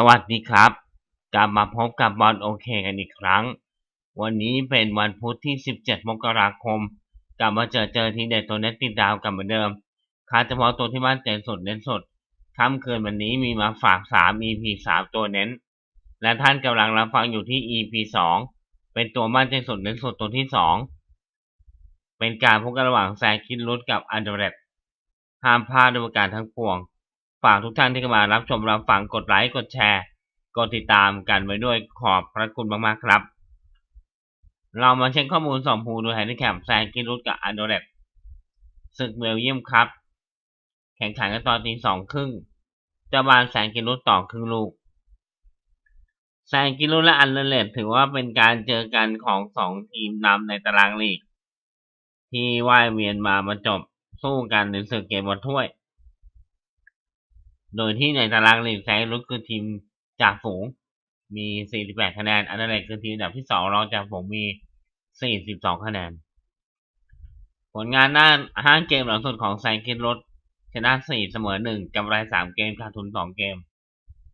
สวัสดีครับ กลับมาพบกับบอลโอเคกันอีกครั้ง วันนี้เป็นวันพุธที่ 17 มกราคม กลับมาเจอเจอทีเด็ดตัวเน็ตติดดาวกันเหมือนเดิมคาเฉพาะตัวที่มั่นใจสุดเน้นสดค่ำคืนวันนี้มีมาฝาก 3 EP 3 ตัวเน้น และท่านกำลังรับฟังอยู่ที่ EP 2 เป็นตัวมั่นใจสุดเน้นสดตัวที่ 2 เป็นการพบกันระหว่างแซงคิดรุดกับอันเดรตห้ามพลาดด้วยการทั้งปวง ฝากทุกท่านที่เข้ามารับชมรับฟังกดไลค์กดแชร์ กดติดตามกันไว้ด้วยขอบพระคุณมากๆครับ เรามาเช็คข้อมูลสองภูโดยแฮนดิแคปแซงกิรุตกับอันโดเรตศึกเบลเยียมครับ แข่งขันกันตอนตีสองครึ่งเจ้าบานแซงกิรุตต่อครึ่งลูกแซงกิรุตและอันเดเรตถือว่าเป็นการเจอกันของสองทีมนำในตารางลีก ที่ว่ายเวียนมามาจบสู้กันในศึกเกมบอลถ้วย โดยที่ในตารางลีกแซงรุดคือทีมจากฝูงมี 48 คะแนน อันดับแรกคือทีมอันดับที่ 2 รองจากฝูงมี 42 คะแนน ผลงานหน้า5เกมหลังสุดของแซงคิดรถชนะ 4 เสมอ 1กำไร 3 เกมขาดทุน 2 เกม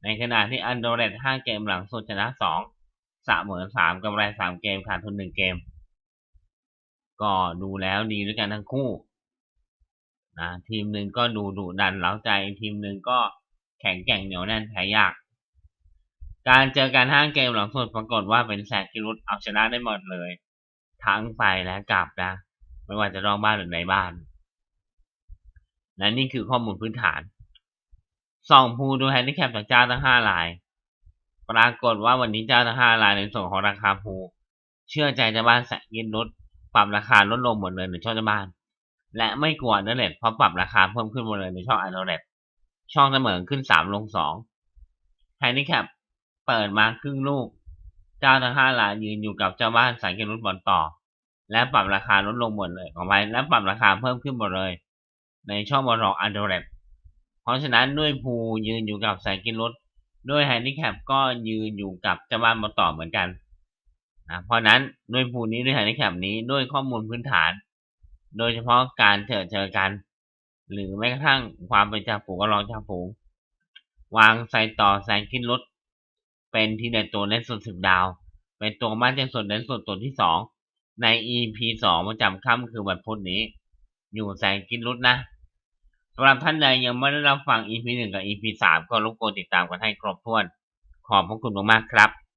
ในขณะที่อันโดเรต5เกมหลังสุดชนะ 2 เสมอ 3กำไร 3 เกมขาดทุน 1 เกม ก็ดูแล้วดีด้วยกันทั้งคู่ นะทีมหนึ่งก็ดูดุดันเล้าใจ ทีมหนึ่งก็แข็งแกร่งเหนียวแน่นแพ้ยาก การเจอกันห้างเกมหลังสุดปรากฏว่าเป็นแซงกิรุตเอาชนะได้หมดเลย ทั้งไปและกลับนะ ไม่ว่าจะรองบ้านหรือในบ้านและนี่คือข้อมูลพื้นฐานสองภูดูแฮนดิแคปจากเจ้าทั้งห้าราย ปรากฏว่าวันนี้เจ้าทั้งห้ารายในส่วนของราคาภู เชื่อใจจ้าบ้านแสงกินลดปรับราคาลดลงหมดเลยในช่องจ้าบ้าน และไม่กลัวอันเดอร์เลตเพราะปรับราคาเพิ่มขึ้นหมดเลยในช่องอันเดอร์เลตช่องเสมอขึ้นสามลงสองแฮนิแคปเปิดมาครึ่งลูก เจ้าทั้งห้ารายยืนอยู่กับเจ้าบ้านสายเกมรุดบอลต่อ และปรับราคาลดลงหมดเลยของไปและปรับราคาเพิ่มขึ้นหมดเลย ในช่องบอลรองอันเดอร์เลตเพราะฉะนั้นด้วยภูยืนอยู่กับสายกินรถด้วยแฮนิแคปก็ยืนอยู่กับเจ้าบ้านบอลต่อเหมือนกันนะเพราะนั้นด้วยภูนี้ด้วยแฮนิแคปนี้ด้วยข้อมูลพื้นฐาน โดยเฉพาะการเจอเจอกัน หรือแม้กระทั่งความเป็นจ่าฝูงก็รองจ่าฝูง วางใส่ต่อแซงขึ้นรถเป็นที่เด็ดตัวเล่นสุดสิบดาว เป็นตัวมั่นใจสุดเล่นสุดตัวที่สองใน EP สองประจำค่ำคือวันพุธนี้ อยู่แซงกินรถนะสำหรับท่านใดยังไม่ได้รับฟัง EP หนึ่งกับ EP สามก็รบกวนติดตามกันให้ครบถ้วน ขอบพระคุณมากๆครับ